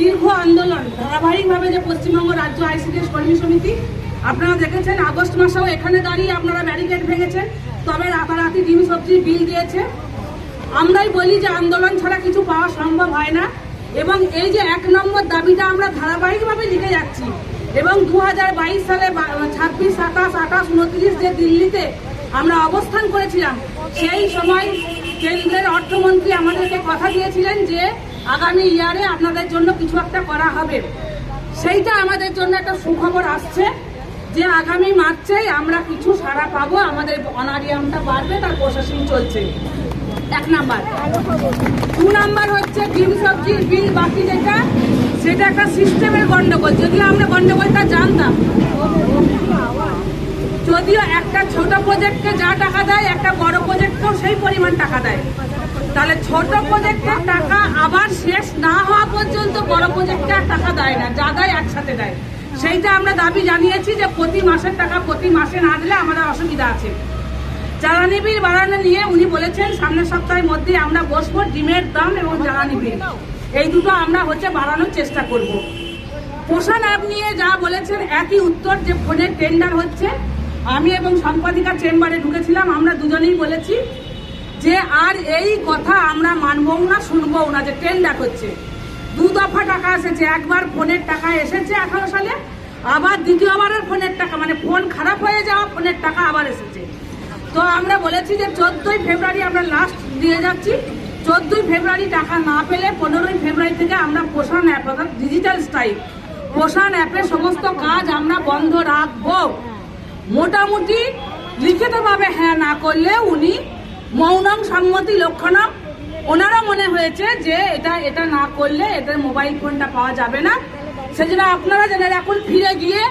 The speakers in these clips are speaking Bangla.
দীর্ঘ আন্দোলন, ধারাবাহিকভাবে যে পশ্চিমবঙ্গ রাজ্য আইসিডিএস কর্মী সমিতি, আপনারা দেখেছেন, আগস্ট মাসেও এখানে দাঁড়িয়ে আপনারা ব্যারিকেড ভেঙেছেন, তবে রাতারাতি ডিম, সবজি, বিল দিয়েছে। আমরাই বলি যে আন্দোলন ছাড়া কিছু পাওয়া সম্ভব হয় না, এবং এই যে এক নম্বর দাবিটা আমরা ধারাবাহিকভাবে লিখে যাচ্ছি, এবং দু হাজার বাইশ সালে ছাব্বিশ, সাতাশ, আঠাশ, উনত্রিশ যে দিল্লিতে আমরা অবস্থান করেছিলাম, সেই সময় কেন্দ্রের অর্থমন্ত্রী আমাদেরকে কথা দিয়েছিলেন যে আগামী ইয়ারে আপনাদের জন্য কিছু একটা করা হবে। সেইটা আমাদের জন্য একটা সুখবর আসছে যে আগামী মার্চেই আমরা কিছু সারা পাবো। আমাদের অনারিয়ামটা বাড়বে, তার প্রশাসন চলছে। এক নাম্বার। দু নাম্বার হচ্ছে ডিম সবজির বিল বাকি যেটা, সেটা একটা সিস্টেমের গন্ডগোল। যদিও আমরা গন্ডগোলটা জানতাম। যদিও একটা ছোট প্রজেক্টকে যা টাকা দেয়, একটা বড় প্রজেক্টকেও সেই পরিমাণ টাকা দেয়। তাহলে ছোট প্রজেক্টের টাকা আবার শেষ না হওয়া পর্যন্ত বড় প্রজেক্টে আর টাকা দেয় না, যা দেয় একসাথে দেয়। সেইটা আমরা দাবি জানিয়েছি যে প্রতি মাসের টাকা প্রতি মাসে না দিলে আমাদের অসুবিধা আছে। জ্বালানি বিল বাড়ানো নিয়ে উনি বলেছেন, সামনের সপ্তাহের মধ্যে আমরা বসবো ডিমের দাম এবং জ্বালানি বিল এই দুটো আমরা হচ্ছে বাড়ানোর চেষ্টা করব। পোষণ অ্যাপ নিয়ে যা বলেছেন একই উত্তর যে ফোনের টেন্ডার হচ্ছে। আমি এবং সম্পাদিকা চেম্বারে ঢুকেছিলাম, আমরা দুজনেই বলেছি যে আর এই কথা আমরা মানবও না শুনবও না, যে টেন্ডার হচ্ছে দু দফা টাকা এসেছে, একবার ফোনের টাকা এসেছে আঠারো সালে, আবার দ্বিতীয়বারের ফোনের টাকা মানে ফোন খারাপ হয়ে যাওয়া, ফোনের টাকা আবার এসেছে। তো আমরা বলেছি যে চোদ্দই ফেব্রুয়ারি আমরা লাস্ট দিয়ে যাচ্ছি। চোদ্দই ফেব্রুয়ারি টাকা না পেলে পনেরোই ফেব্রুয়ারি থেকে আমরা পোষণ অ্যাপ অর্থাৎ ডিজিটাল স্টাইল পোষণ অ্যাপে সমস্ত কাজ আমরা বন্ধ রাখব। মোটামুটি লিখিতভাবে হ্যাঁ না করলে উনি মৌনম সম্মতি লক্ষণম। ওনারা মনে হয়েছে যে এটা এটা না করলে এদের মোবাইল ফোনটা পাওয়া যাবে না। সেজন্য আপনারা যেন এখন ফিরে গিয়ে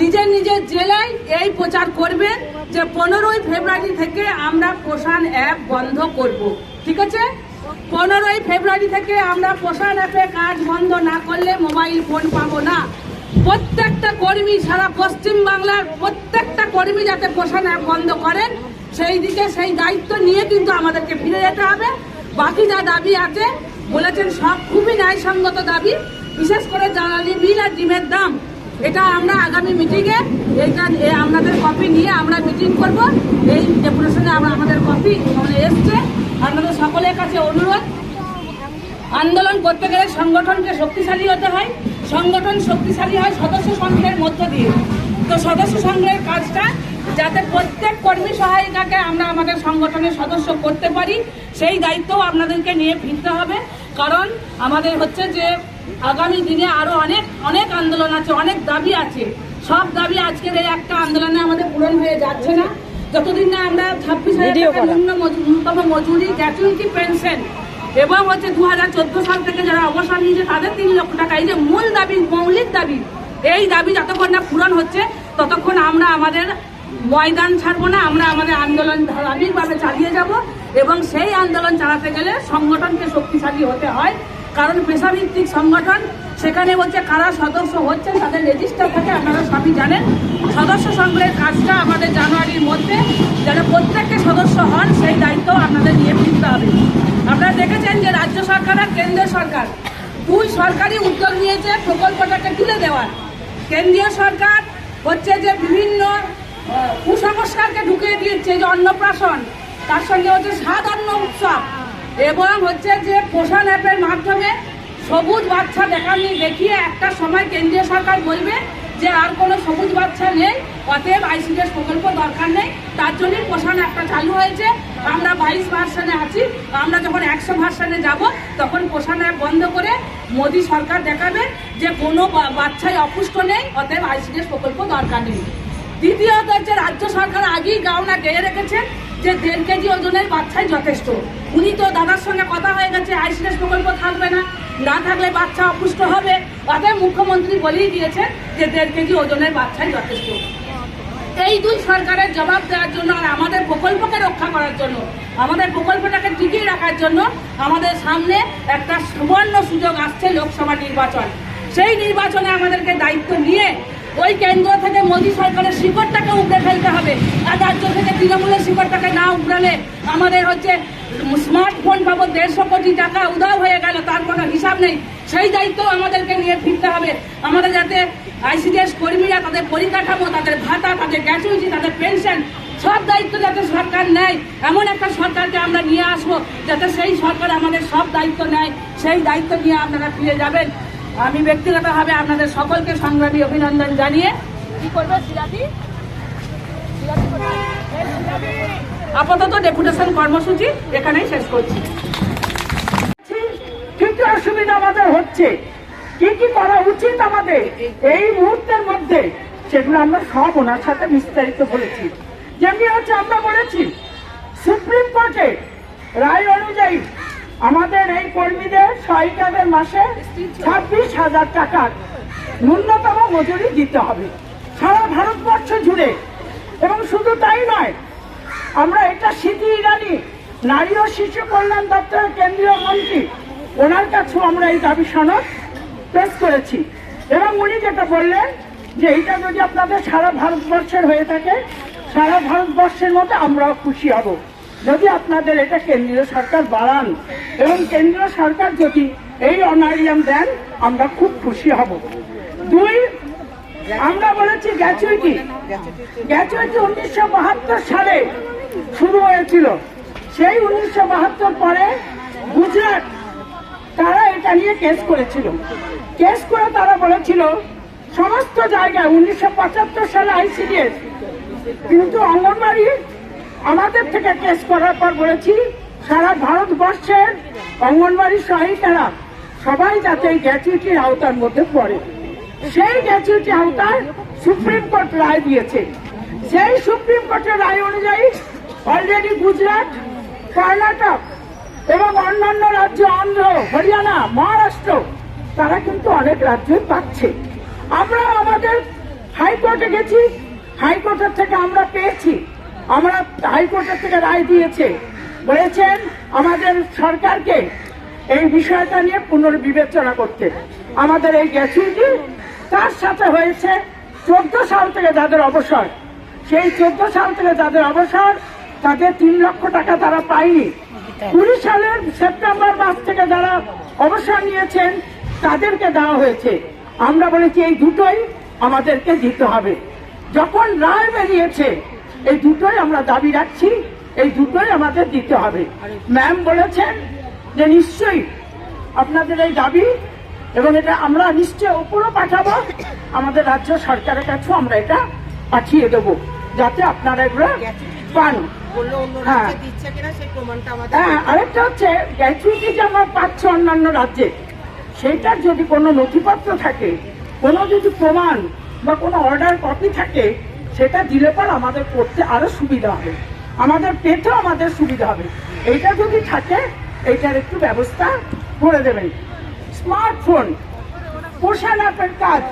নিজের নিজের জেলায় এই প্রচার করবেন যে পনেরোই ফেব্রুয়ারি থেকে আমরা পোষণ অ্যাপ বন্ধ করব। ঠিক আছে? পনেরোই ফেব্রুয়ারি থেকে আমরা পোষণ অ্যাপে কাজ বন্ধ না করলে মোবাইল ফোন পাবো না। প্রত্যেকটা কর্মী সারা পশ্চিম বাংলার প্রত্যেকটা কর্মী যাতে পোষণ অ্যাপ বন্ধ করেন সেই দিকে সেই দায়িত্ব নিয়ে কিন্তু আমাদেরকে ফিরে যেতে হবে। বাকি যা দাবি আছে, বলেছেন সব খুবই ন্যায়সঙ্গত দাবি। বিশেষ করে জ্বালানি বিল আর ডিমের দাম, এটা আমরা আগামী মিটিংয়ে এইটা এ আপনাদের কপি নিয়ে আমরা মিটিং করব। এই ডেপুটেশনে আমরা আমাদের কপি মানে এসছে। আপনাদের সকলের কাছে অনুরোধ, আন্দোলন করতে গেলে সংগঠনকে শক্তিশালী হতে হয়। সংগঠন শক্তিশালী হয় সদস্য সংঘের মধ্য দিয়ে। তো সদস্য সংগ্রহের কাজটা যাতে প্রত্যেক কর্মী সহায়িকাকে আমরা আমাদের সংগঠনের সদস্য করতে পারি সেই দায়িত্বও আপনাদেরকে নিয়ে ফিরতে হবে। কারণ আমাদের হচ্ছে যে আগামী দিনে আরও অনেক অনেক আন্দোলন আছে অনেক দাবি আছে। সব দাবি আজকের এই একটা আন্দোলনে আমাদের পূরণ হয়ে যাচ্ছে না। যতদিন না আমরা ছাব্বিশ হাজার ন্যূনতম মজুরি গ্র্যাচুইটি পেনশন এবং হচ্ছে দু হাজার চোদ্দ সাল থেকে যারা অবসর নিয়েছে তাদের তিন লক্ষ টাকা। এই যে মূল দাবি মৌলিক দাবি এই দাবি যতক্ষণ না পূরণ হচ্ছে ততক্ষণ আমরা আমাদের ময়দান ছাড়বো না, আমরা আমাদের আন্দোলন ধারাবাহিকভাবে চালিয়ে যাব এবং সেই আন্দোলন চালাতে গেলে সংগঠনকে শক্তিশালী হতে হয়। কারণ পেশাভিত্তিক সংগঠন, সেখানে বলছে কারা সদস্য হচ্ছেন তাদের রেজিস্টার থাকে, আপনারা সবই জানেন। সদস্য সংগ্রহের কাজটা আমাদের জানুয়ারির মধ্যে, যেন প্রত্যেককে সদস্য হন, সেই দায়িত্ব আপনাদের নিয়ে ফিরতে হবে। আপনারা দেখেছেন যে রাজ্য সরকার আর কেন্দ্র সরকার, দুই সরকারি উদ্যোগ নিয়েছে প্রকল্পটাকে তুলে দেওয়ার। কেন্দ্রীয় সরকার হচ্ছে যে বিভিন্ন কুসংস্কারকে ঢুকিয়ে দিয়েছে যে অন্নপ্রাশন, তার সঙ্গে হচ্ছে সাধারণ উৎসব। এবং হচ্ছে যে পোষণ অ্যাপের মাধ্যমে সবুজ বাচ্চা দেখানি দেখিয়ে একটা সময় কেন্দ্রীয় সরকার বলবে যে আর কোনো সবুজ বাচ্চা নেই, অতএব আইসিডিএস প্রকল্প দরকার নেই। তার জন্যই পোষণ একটা চালু হয়েছে। আমরা বাইশ ভার্সানে আছি। আমরা যখন একশো ভার্সানে যাব, তখন পোষণ অ্যাপ বন্ধ করে মোদী সরকার দেখাবে যে কোনো বাচ্চাই অপুষ্ট নেই, অতএব আইসিডিএস প্রকল্প দরকার নেই। দ্বিতীয়ত হচ্ছে রাজ্য সরকার আগেই গাওনা গেয়ে রেখেছেন যে দেড় কেজি ওজনের বাচ্চাই যথেষ্ট। উনি তো দাদার সঙ্গে কথা হয়ে গেছে আইসিডিএস প্রকল্প থাকবে না। না থাকলে বাচ্চা অপুষ্ট হবে। অতএব মুখ্যমন্ত্রী বলেই দিয়েছেন যে দেড় কেজি ওজনের বাচ্চাই যথেষ্ট। এই দুই সরকারের জবাব দেওয়ার জন্য আর আমাদের প্রকল্পকে রক্ষা করার জন্য, আমাদের প্রকল্পটাকে টিকিয়ে রাখার জন্য আমাদের সামনে একটা সুবর্ণ সুযোগ আসছে লোকসভা নির্বাচন। সেই নির্বাচনে আমাদেরকে দায়িত্ব নিয়ে ওই কেন্দ্র থেকে মোদী সরকারের শিকড়টাকে উপড়ে ফেলতে হবে আর রাজ্য থেকে তৃণমূলের শিকড়টাকে না উপড়ালে আমাদের হচ্ছে স্মার্টফোন বাবদ দেড়শো কোটি টাকা উধাও হয়ে গেল, তার কোনো হিসাব নেই। সেই দায়িত্ব আমাদেরকে নিয়ে ফিরতে হবে। আমাদের যাতে আইসিডিএস কর্মীরা তাদের পরিকাঠামো, তাদের ভাতা, তাদের গ্র্যাচুইটি, তাদের পেনশন, সব দায়িত্ব যাতে সরকার নেয়। এমন একটা সরকারকে আমরা নিয়ে আসব, যাতে সেই সরকার আমাদের সব দায়িত্ব নেয়। সেই দায়িত্ব নিয়ে আপনারা ফিরে যাবেন। আমি ব্যক্তিগতভাবে আপনাদের সকলকে সংগ্রামী অভিনন্দন জানিয়ে কি করবে সিরাজি। আপাতত ডেপুটেশন কর্মসূচি এখানেই শেষ করছি কি কি অসুবিধা আমাদের হচ্ছে? কি কি করা উচিত আমাদের এই মুহূর্তের মধ্যে? সেগুলো আমরা সব ওনার সাথে বিস্তারিত বলেছি। যেমনি হচ্ছে আমরা বলেছি, সুপ্রিম কোর্টে রায় অনুযায়ী আমাদের এই কর্মীদের সহায়িকাদের মাসে ছাব্বিশ হাজার টাকার ন্যূনতম মজুরি দিতে হবে। সারা ভারতবর্ষ জুড়ে। এবং শুধু তাই নয়, আমরা এটা স্মৃতি ইরানি নারী ও শিশু কল্যাণ দপ্তরের কেন্দ্রীয় মন্ত্রী ওনার কাছেও আমরা এই দাবি সনদ পেশ করেছি। এবং উনি যেটা বললেন যে এইটা যদি আপনাদের সারা ভারতবর্ষের হয়ে থাকে, সারা ভারতবর্ষের মতো আমরাও খুশি হব। যদি আপনাদের এটা কেন্দ্রীয় সরকার বাড়ান এবং কেন্দ্রীয় সরকার যদি এই অনারিয়াম দেন, আমরা খুব খুশি হব। দুই, আমরা বলেছি গ্যাচুইটি। গ্যাচুইটি উনিশশো বাহাত্তর সালে শুরু হয়েছিল। সেই উনিশশো বাহাত্তর পরে গুজরাট তারা এটা নিয়ে কেস করেছিল। কেস করে তারা বলেছিল, সমস্ত জায়গায় উনিশশো পঁচাত্তর সালে আইসিডিএস, কিন্তু অঙ্গনবাড়ি আমাদের থেকে কেস করার পর বলেছি, সারা ভারতবর্ষের অঙ্গনবাড়ি সহায়িকারা সবাই যাতে এই গ্যাচুইটির আওতার মধ্যে পড়ে। সেই গ্যাচুইটি আওতায় সুপ্রিম কোর্ট রায় দিয়েছে। সেই সুপ্রিম কোর্টের রায় অনুযায়ী অলরেডি গুজরাট, কর্ণাটক এবং অন্যান্য রাজ্য অন্ধ্র হরিয়ানা, মহারাষ্ট্র, তারা কিন্তু অনেক রাজ্যই পাচ্ছে। আমরা আমাদের হাইকোর্টে গেছি, হাইকোর্টের থেকে আমরা পেয়েছি। আমরা হাইকোর্টের থেকে রায় দিয়েছে। বলেছেন আমাদের সরকারকে এই বিষয়টা নিয়ে পুনর্বিবেচনা করতে। আমাদের এই গ্যাচুইটি তার সাথে হয়েছে চোদ্দ সাল থেকে যাদের অবসর। সেই চোদ্দ সাল থেকে যাদের অবসর, তাদের তিন লক্ষ টাকা তারা পায়নি। কুড়ি সালের সেপ্টেম্বর মাস থেকে যারা অবসর নিয়েছেন, তাদেরকে দেওয়া হয়েছে। আমরা বলেছি, এই দুটোই আমাদেরকে দিতে হবে। যখন রায় বেরিয়েছে, এই দুটোই আমরা দাবি রাখছি, এই দুটোই আমাদের দিতে হবে। ম্যাম বলেছেন যে, নিশ্চয়ই আপনাদের এই দাবি এবং এটা আমরা নিশ্চয় উপরও পাঠাবো, আমাদের রাজ্য সরকারের কাছেও আমরা এটা পাঠিয়ে দেব, যাতে আপনারা এগুলো পান। হ্যাঁ। হ্যাঁ আরেকটা হচ্ছে গ্যাচুইটি যে আমরা পাচ্ছি অন্যান্য রাজ্যে সেইটার যদি কোনো নথিপত্র থাকে কোনো যদি প্রমাণ বা কোনো অর্ডার কপি থাকে সেটা দিলে পর আমাদের করতে আরও সুবিধা হবে। আমাদের পেতেও আমাদের সুবিধা হবে। এইটা যদি থাকে এইটার একটু ব্যবস্থা করে দেবেন। স্মার্টফোন পোষণ অ্যাপের কাজ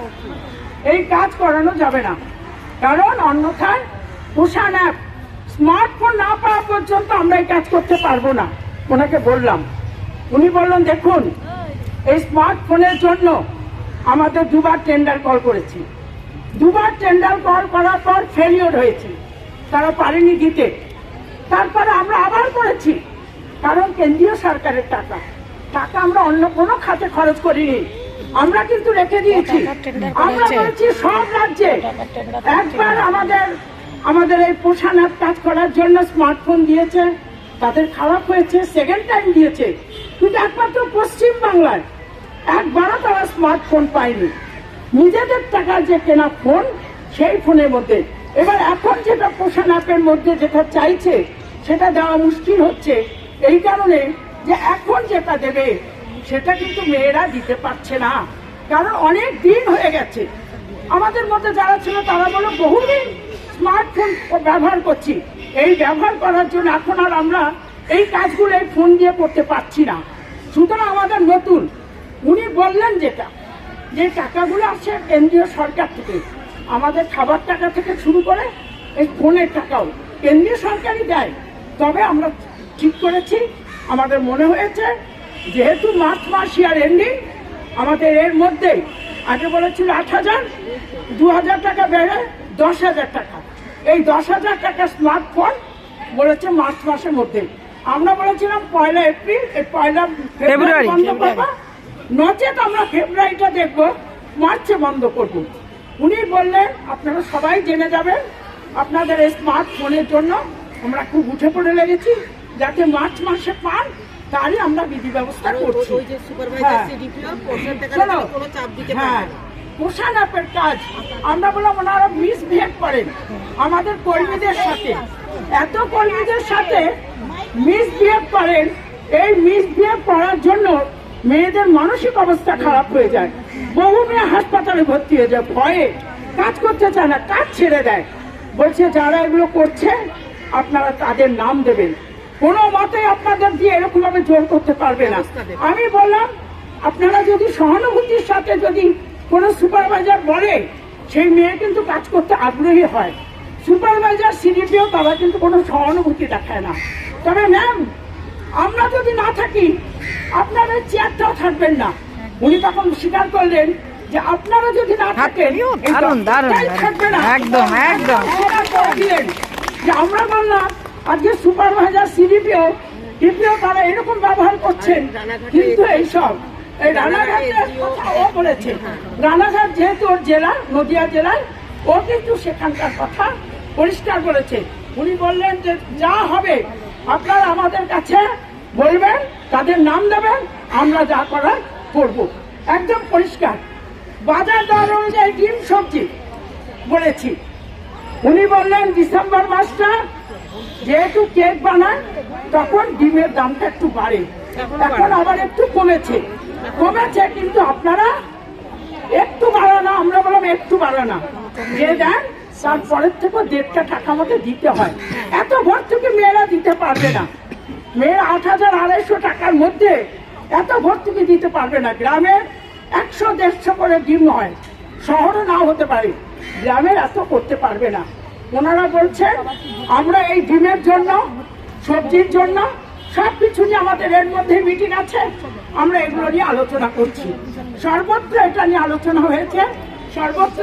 এই কাজ করানো যাবে না। কারণ অন্যথায় পোষণ অ্যাপ স্মার্টফোন না পাওয়া পর্যন্ত আমরা এই কাজ করতে পারব না। ওনাকে বললাম। উনি বললেন দেখুন এই স্মার্টফোনের জন্য আমাদের দুবার টেন্ডার কল করেছি। দুবার টেন্ডার কল করার পর ফেলিওর হয়েছে। তারা পারেনি দিতে। তারপরে আমরা আবার করেছি। কারণ কেন্দ্রীয় সরকারের টাকা। টাকা আমরা অন্য কোনো খাতে খরচ করিনি। আমরা কিন্তু রেখে দিয়েছি। আমরা বলেছি সব রাজ্যে। একবার আমাদের আমাদের এই পোষণ অ্যাপ কাজ করার জন্য স্মার্টফোন দিয়েছে, তাদের খারাপ হয়েছে সেকেন্ড টাইম দিয়েছে। কিন্তু একমাত্র পশ্চিম বাংলায় একবারও তারা স্মার্টফোন পায়নি। নিজেদের টাকা যে কেনা ফোন সেই ফোনের মধ্যে। এবার এখন যেটা পোষণ অ্যাপের মধ্যে যেটা চাইছে, সেটা দেওয়া মুশকিল হচ্ছে। এই কারণে যে এখন যেটা দেবে, সেটা কিন্তু মেয়েরা দিতে পারছে না। কারণ অনেক দিন হয়ে গেছে। আমাদের মধ্যে যারা ছিল, তারা বলো বহুদিন স্মার্টফোন ব্যবহার করছি। এই ব্যবহার করার জন্য এখন আর আমরা এই কাজগুলো এই ফোন দিয়ে করতে পারছি না। সুতরাং আমাদের নতুন, উনি বললেন যেটা, যে টাকাগুলো আসছে কেন্দ্রীয় সরকার থেকে, আমাদের খাবার টাকা থেকে শুরু করে এই ফোনের টাকাও কেন্দ্রীয় সরকারই দেয়। তবে আমরা ঠিক করেছি, আমাদের মনে হয়েছে, যেহেতু মার্চ মাস ইয়ার এন্ডিং আমাদের এর মধ্যে আগে বলেছিল আট হাজার, দু হাজার টাকা বেড়ে দশ হাজার টাকা। এই দশ হাজার টাকা স্মার্টফোন বলেছে মার্চ মাসের মধ্যে। আমরা বলেছিলাম পয়লা এপ্রিল এই পয়লা ফেব্রুয়ারি বন্ধ করব। নচেত আমরা ফেব্রুয়ারিটা দেখব মার্চে বন্ধ করব। উনি বললেন আপনারা সবাই জেনে যাবেন আপনাদের এই স্মার্টফোনের জন্য আমরা খুব উঠে পড়ে লেগেছি যাতে মার্চ মাসে পান তারই আমরা বিধি ব্যবস্থা করছি। ওই যে সুপারভাইজার হ্যাঁ। সিডিপিও পোর্শন থেকে শোনো, কোনো চাপ দিতে পারবে না পোষণ অ্যাপের কাজ। আমরা বললাম ওনারা মিসবিহেভ করেন। আমাদের কর্মীদের সাথে। এত কর্মীদের সাথে মিসবিহেভ করেন এই মিসবিহেভ করার জন্য মেয়েদের মানসিক অবস্থা খারাপ হয়ে যায়। বহু মেয়ে হাসপাতালে ভর্তি হয়ে যায় ভয়ে। কাজ করতে চায় না কাজ ছেড়ে দেয়। বলছে যারা এগুলো করছে আপনারা তাদের নাম দেবেন। কোনো মতে আপনাদের দিয়ে এরকম ভাবে জোর করতে পারবে না। আমি বললাম আপনারা যদি সহানুভূতির সাথে যদি কোনো সুপারভাইজার বলে সেই মেয়ে কিন্তু কাজ করতে আগ্রহী হয়। সুপারভাইজার সিডিপিও তারা কিন্তু কোনো সহানুভূতি দেখায় না। তবে ম্যাম আমরা যদি না থাকি আপনাদের চেয়ারটাও থাকবেন না। উনি তখন স্বীকার করলেন যে আপনারা যদি না থাকেন। থাকবে না। একদম, একদম। দিলেন। যে আমরা বললাম আজকে সুপারভাইজার সিডিপিও ডিপিও তারা এরকম ব্যবহার করছেন। কিন্তু এইসব এই রানাঘাটের রানাঘাটে কথা ও বলেছে। রানাঘাট যেহেতু ওর জেলা, নদিয়া জেলায়, ও কিন্তু সেখানকার কথা পরিষ্কার বলেছে। উনি বললেন যে, যা হবে, আপনারা আমাদের কাছে বলবেন, তাদের নাম দেবেন, আমরা যা করার করব। একদম পরিষ্কার। বাজার দর অনুযায়ী ডিম, সবজি বলেছি। উনি বললেন, ডিসেম্বর মাসটা যেহেতু কেক বানায়, তখন ডিমের দামটা একটু বাড়ে। এখন আবার একটু কমেছে। কমেছে কিন্তু আপনারা একটু বাড়ানো আমরা বললাম একটু বাড়ানো যে দেন তারপরের থেকে দেড়টা টাকা মতো দিতে হয়। এত ভর্তুকি মেয়েরা দিতে পারবে না। মেয়েরা আট হাজার আড়াইশো টাকার মধ্যে এত ভর্তুকি দিতে পারবে না। গ্রামে একশো, দেড়শো করে ডিম হয়। শহরে নাও হতে পারে। গ্রামের এত করতে পারবে না। ওনারা বলছেন, আমরা এই ডিমের জন্য, সবজির জন্য সব কিছু নিয়ে আমাদের এর মধ্যে মিটিং আছে। আমরা এগুলো নিয়ে আলোচনা করছি। সর্বত্র এটা নিয়ে আলোচনা হয়েছে। সর্বত্র